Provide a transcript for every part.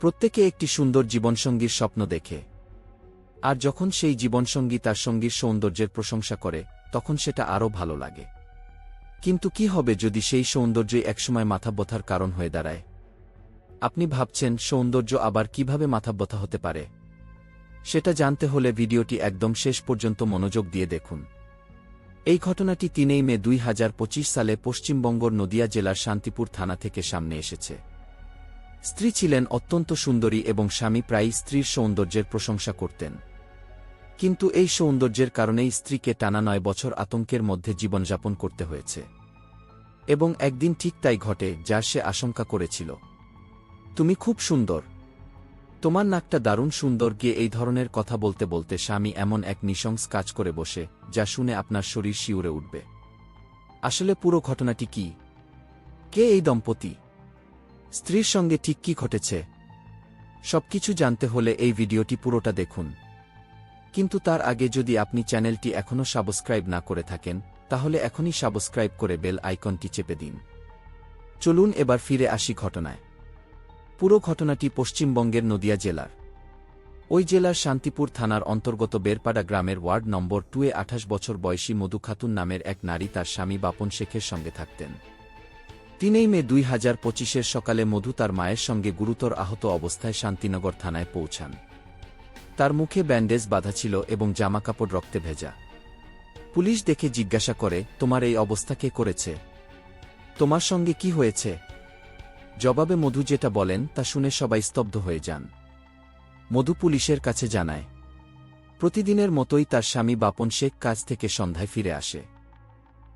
প্রত্যেকে একটি সুন্দর জীবনসঙ্গীর স্বপ্ন দেখে। আর যখন সেই জীবনসঙ্গী তার সঙ্গীর সৌন্দর্যের প্রশংসা করে, তখন সেটা আরও ভালো লাগে। কিন্তু কি হবে যদি সেই সৌন্দর্যই একসময় মাথাব্যথার কারণ হয়ে দাঁড়ায়? আপনি ভাবছেন, সৌন্দর্য আবার কীভাবে মাথাব্যথা হতে পারে? সেটা জানতে হলে ভিডিওটি একদম শেষ পর্যন্ত মনোযোগ দিয়ে দেখুন। এই ঘটনাটি তিনেই মে দুই হাজার পঁচিশ সালে পশ্চিমবঙ্গর নদিয়া জেলার শান্তিপুর থানা থেকে সামনে এসেছে। স্ত্রী ছিলেন অত্যন্ত সুন্দরী এবং স্বামী প্রায়ই স্ত্রীর সৌন্দর্যের প্রশংসা করতেন। কিন্তু এই সৌন্দর্যের কারণেই স্ত্রীকে টানা নয় বছর আতঙ্কের মধ্যে জীবনযাপন করতে হয়েছে। এবং একদিন ঠিক তাই ঘটে, যার সে আশঙ্কা করেছিল। তুমি খুব সুন্দর। তোমার নাকটা দারুণ সুন্দর গিয়ে এই ধরনের কথা বলতে বলতে স্বামী এমন এক নিশংস কাজ করে বসে, যা শুনে আপনার শরীর শিউরে উঠবে। আসলে পুরো ঘটনাটি কি? কে এই দম্পতি? স্ত্রীর সঙ্গে ঠিক কি ঘটেছে? সবকিছু জানতে হলে এই ভিডিওটি পুরোটা দেখুন। কিন্তু তার আগে যদি আপনি চ্যানেলটি এখনও সাবস্ক্রাইব না করে থাকেন, তাহলে এখনই সাবস্ক্রাইব করে বেল আইকনটি চেপে দিন। চলুন এবার ফিরে আসি ঘটনায়। পুরো ঘটনাটি পশ্চিমবঙ্গের নদিয়া জেলার। ওই জেলার শান্তিপুর থানার অন্তর্গত বেরপাড়া গ্রামের ওয়ার্ড নম্বর টুয়ে আঠাশ বছর বয়সী মধু খাতুন নামের এক নারী তার স্বামী বাপন শেখের সঙ্গে থাকতেন। তিনেই মে দুই হাজার পঁচিশের সকালে মধু তার মায়ের সঙ্গে গুরুতর আহত অবস্থায় শান্তিনগর থানায় পৌঁছান। তার মুখে ব্যান্ডেজ বাঁধা ছিল এবং জামাকাপড় রক্তে ভেজা। পুলিশ দেখে জিজ্ঞাসা করে, তোমার এই অবস্থা কে করেছে? তোমার সঙ্গে কি হয়েছে? জবাবে মধু যেটা বলেন, তা শুনে সবাই স্তব্ধ হয়ে যান। মধু পুলিশের কাছে জানায়, প্রতিদিনের মতোই তার স্বামী বাপন শেখ কাজ থেকে সন্ধ্যায় ফিরে আসে।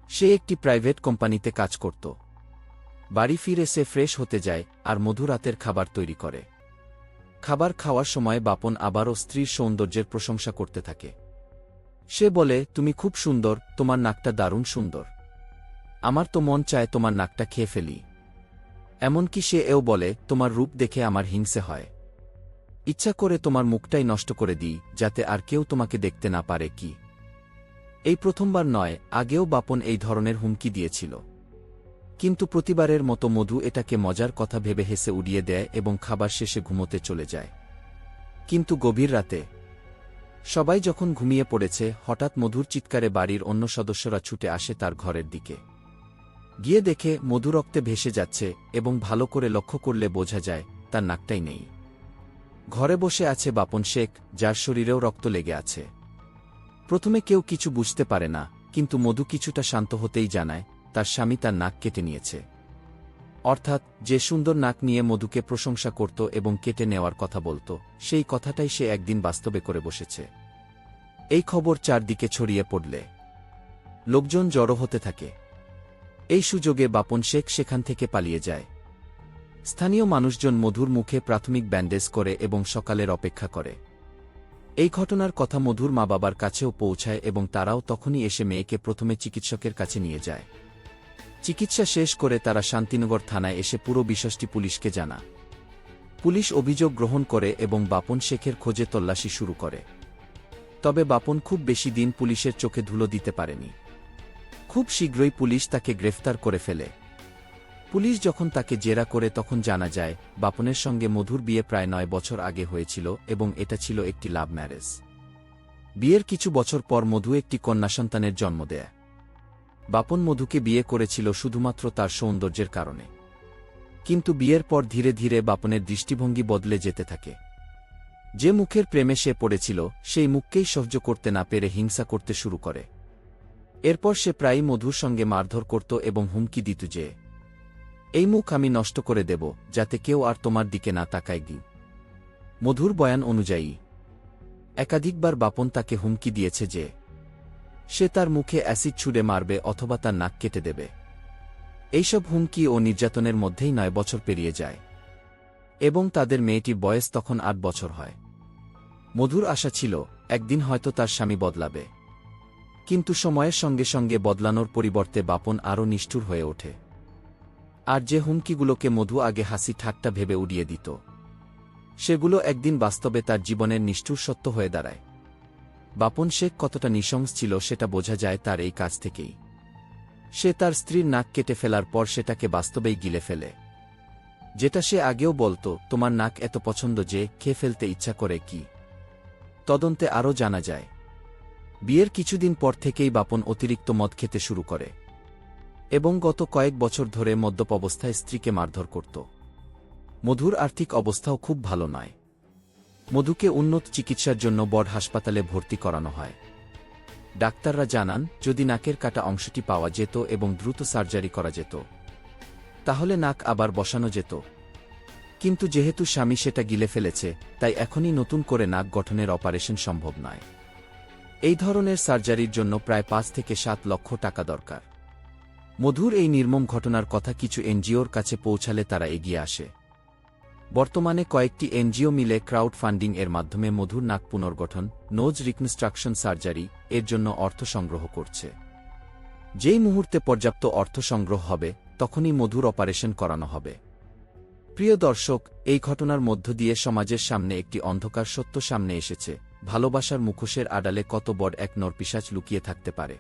সে একটি প্রাইভেট কোম্পানিতে কাজ করত। বাড়ি ফিরে সে ফ্রেশ হতে যায় আর মধু রাতের খাবার তৈরি করে। খাবার খাওয়ার সময় বাপন আবারও স্ত্রীর সৌন্দর্যের প্রশংসা করতে থাকে। সে বলে, তুমি খুব সুন্দর, তোমার নাকটা দারুণ সুন্দর। আমার তো মন চায় তোমার নাকটা খেয়ে ফেলি। এমনকি সে এও বলে, তোমার রূপ দেখে আমার হিংসে হয়। ইচ্ছা করে তোমার মুখটাই নষ্ট করে দিই, যাতে আর কেউ তোমাকে দেখতে না পারে কি? এই প্রথমবার নয়, আগেও বাপন এই ধরনের হুমকি দিয়েছিল। কিন্তু প্রতিবারের মতো মধু এটাকে মজার কথা ভেবে হেসে উড়িয়ে দেয় এবং খাবার শেষে ঘুমোতে চলে যায়। কিন্তু গভীর রাতে সবাই যখন ঘুমিয়ে পড়েছে, হঠাৎ মধুর চিৎকারে বাড়ির অন্য সদস্যরা ছুটে আসে তার ঘরের দিকে। গিয়ে দেখে মধু রক্তে ভেসে যাচ্ছে এবং ভালো করে লক্ষ্য করলে বোঝা যায়, তার নাকটাই নেই। ঘরে বসে আছে বাপন শেখ, যার শরীরেও রক্ত লেগে আছে। প্রথমে কেউ কিছু বুঝতে পারে না, কিন্তু মধু কিছুটা শান্ত হতেই জানায় তার স্বামী তার নাক কেটে নিয়েছে। অর্থাৎ, যে সুন্দর নাক নিয়ে মধুকে প্রশংসা করত এবং কেটে নেওয়ার কথা বলত, সেই কথাটাই সে একদিন বাস্তবে করে বসেছে। এই খবর চারদিকে ছড়িয়ে পড়লে। লোকজন জড়ো হতে থাকে। এই সুযোগে বাপন শেখ সেখান থেকে পালিয়ে যায়। স্থানীয় মানুষজন মধুর মুখে প্রাথমিক ব্যান্ডেজ করে এবং সকালের অপেক্ষা করে। এই ঘটনার কথা মধুর মা বাবার কাছেও পৌঁছায় এবং তারাও তখনই এসে মেয়েকে প্রথমে চিকিৎসকের কাছে নিয়ে যায়। চিকিৎসা শেষ করে তারা শান্তিনগর থানায় এসে পুরো বিষয়টি পুলিশকে জানা। পুলিশ অভিযোগ গ্রহণ করে এবং বাপন শেখের খোঁজে তল্লাশি শুরু করে। তবে বাপন খুব বেশি দিন পুলিশের চোখে ধুলো দিতে পারেনি। খুব শীঘ্রই পুলিশ তাকে গ্রেফতার করে ফেলে। পুলিশ যখন তাকে জেরা করে তখন জানা যায়, বাপনের সঙ্গে মধুর বিয়ে প্রায় নয় বছর আগে হয়েছিল এবং এটা ছিল একটি লাভ ম্যারেজ। বিয়ের কিছু বছর পর মধু একটি কন্যা সন্তানের জন্ম দেয়। বাপন মধুকে বিয়ে করেছিল শুধুমাত্র তার সৌন্দর্যের কারণে। কিন্তু বিয়ের পর ধীরে ধীরে বাপনের দৃষ্টিভঙ্গি বদলে যেতে থাকে। যে মুখের প্রেমে সে পড়েছিল, সেই মুখকেই সহ্য করতে না পেরে হিংসা করতে শুরু করে। এরপর সে প্রায়ই মধুর সঙ্গে মারধর করত এবং হুমকি দিত যে, এই মুখ আমি নষ্ট করে দেব, যাতে কেউ আর তোমার দিকে না তাকায় গি মধুর বয়ান অনুযায়ী, একাধিকবার বাপন তাকে হুমকি দিয়েছে যে সে তার মুখে অ্যাসিড ছুড়ে মারবে অথবা তার নাক কেটে দেবে। এইসব হুমকি ও নির্যাতনের মধ্যেই নয় বছর পেরিয়ে যায়। এবং তাদের মেয়েটি বয়স তখন আট বছর হয়। মধুর আশা ছিল, একদিন হয়তো তার স্বামী বদলাবে। কিন্তু সময়ের সঙ্গে সঙ্গে বদলানোর পরিবর্তে বাপন আরও নিষ্ঠুর হয়ে ওঠে। আর যে হুমকিগুলোকে মধু আগে হাসি ঠাট্টা ভেবে উড়িয়ে দিত, সেগুলো একদিন বাস্তবে তার জীবনের নিষ্ঠুর সত্য হয়ে দাঁড়ায়। বাপন শেখ কতটা নৃশংস ছিল সেটা বোঝা যায় তার এই কাজ থেকেই। সে তার স্ত্রীর নাক কেটে ফেলার পর সেটাকে বাস্তবেই গিলে ফেলে। যেটা সে আগেও বলতো, তোমার নাক এত পছন্দ যে, খেয়ে ফেলতে ইচ্ছা করে কি? তদন্তে আরও জানা যায়। বিয়ের কিছুদিন পর থেকেই বাপন অতিরিক্ত মদ খেতে শুরু করে এবং গত কয়েক বছর ধরে মদ্যপ অবস্থায় স্ত্রীকে মারধর করত। মধুর আর্থিক অবস্থাও খুব ভালো নয়। মধুকে উন্নত চিকিৎসার জন্য বড় হাসপাতালে ভর্তি করানো হয়। ডাক্তাররা জানান, যদি নাকের কাটা অংশটি পাওয়া যেত এবং দ্রুত সার্জারি করা যেত, তাহলে নাক আবার বসানো যেত। কিন্তু যেহেতু স্বামী সেটা গিলে ফেলেছে, তাই এখনই নতুন করে নাক গঠনের অপারেশন সম্ভব নয়। এই ধরনের সার্জারির জন্য প্রায় পাঁচ থেকে সাত লক্ষ টাকা দরকার। মধুর এই নির্মম ঘটনার কথা কিছু এনজিওর কাছে পৌঁছালে তারা এগিয়ে আসে। বর্তমানে কয়েকটি এনজিও মিলে ক্রাউড ফান্ডিং এর মাধ্যমে মধুর নাক পুনর্গঠন নোজ রিকনস্ট্রাকশন সার্জারি এর জন্য অর্থ সংগ্রহ করছে। যেই মুহূর্তে পর্যাপ্ত অর্থ সংগ্রহ হবে, তখনই মধুর অপারেশন করানো হবে। প্রিয় দর্শক, এই ঘটনার মধ্য দিয়ে সমাজের সামনে একটি অন্ধকার সত্য সামনে এসেছে, ভালোবাসার মুখোশের আড়ালে কত বড় এক নরপিসাচ লুকিয়ে থাকতে পারে।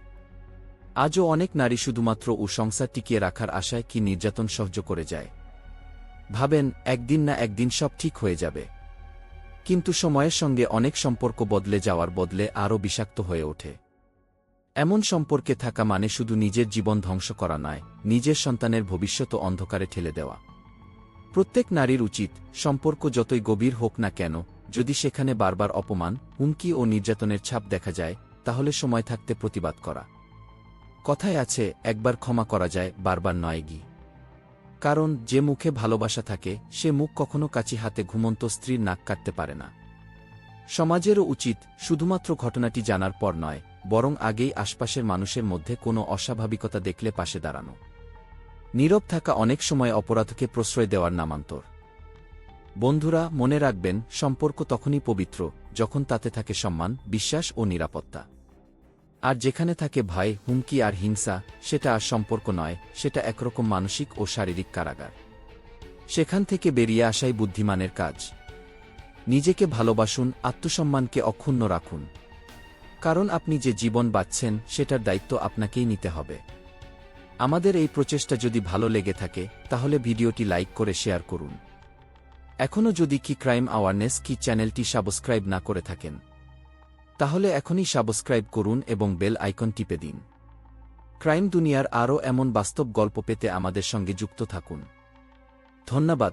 আজও অনেক নারী শুধুমাত্র ও সংসার টিকিয়ে রাখার আশায় কি নির্যাতন সহ্য করে যায়? ভাবেন, একদিন না একদিন সব ঠিক হয়ে যাবে। কিন্তু সময়ের সঙ্গে অনেক সম্পর্ক বদলে যাওয়ার বদলে আরও বিষাক্ত হয়ে ওঠে। এমন সম্পর্কে থাকা মানে শুধু নিজের জীবন ধ্বংস করা নয়, নিজের সন্তানের ভবিষ্যৎ অন্ধকারে ঠেলে দেওয়া। প্রত্যেক নারীর উচিত, সম্পর্ক যতই গভীর হোক না কেন, যদি সেখানে বারবার অপমান, হুমকি ও নির্যাতনের ছাপ দেখা যায়, তাহলে সময় থাকতে প্রতিবাদ করা। কথায় আছে, একবার ক্ষমা করা যায়, বারবার নয় গি। কারণ যে মুখে ভালোবাসা থাকে, সে মুখ কখনো কাচি হাতে ঘুমন্ত স্ত্রীর নাক কাটতে পারে না। সমাজেরও উচিত শুধুমাত্র ঘটনাটি জানার পর নয়, বরং আগেই আশপাশের মানুষের মধ্যে কোনো অস্বাভাবিকতা দেখলে পাশে দাঁড়ানো। নীরব থাকা অনেক সময় অপরাধকে প্রশ্রয় দেওয়ার নামান্তর। বন্ধুরা, মনে রাখবেন, সম্পর্ক তখনই পবিত্র, যখন তাতে থাকে সম্মান, বিশ্বাস ও নিরাপত্তা। আর যেখানে থাকে ভয়, হুমকি আর হিংসা, সেটা আর সম্পর্ক নয়, সেটা একরকম মানসিক ও শারীরিক কারাগার। সেখান থেকে বেরিয়ে আসাই বুদ্ধিমানের কাজ। নিজেকে ভালোবাসুন, আত্মসম্মানকে অক্ষুণ্ণ রাখুন। কারণ আপনি যে জীবন বাঁচছেন, সেটার দায়িত্ব আপনাকেই নিতে হবে। আমাদের এই প্রচেষ্টা যদি ভালো লেগে থাকে, তাহলে ভিডিওটি লাইক করে শেয়ার করুন। এখনও যদি কি ক্রাইম অ্যাওয়ারনেস, কি চ্যানেলটি সাবস্ক্রাইব না করে থাকেন তাহলে এখনই সাবস্ক্রাইব করুন এবং বেল আইকন টিপে দিন। ক্রাইম দুনিয়ার আরও এমন বাস্তব গল্প পেতে আমাদের সঙ্গে যুক্ত থাকুন। ধন্যবাদ।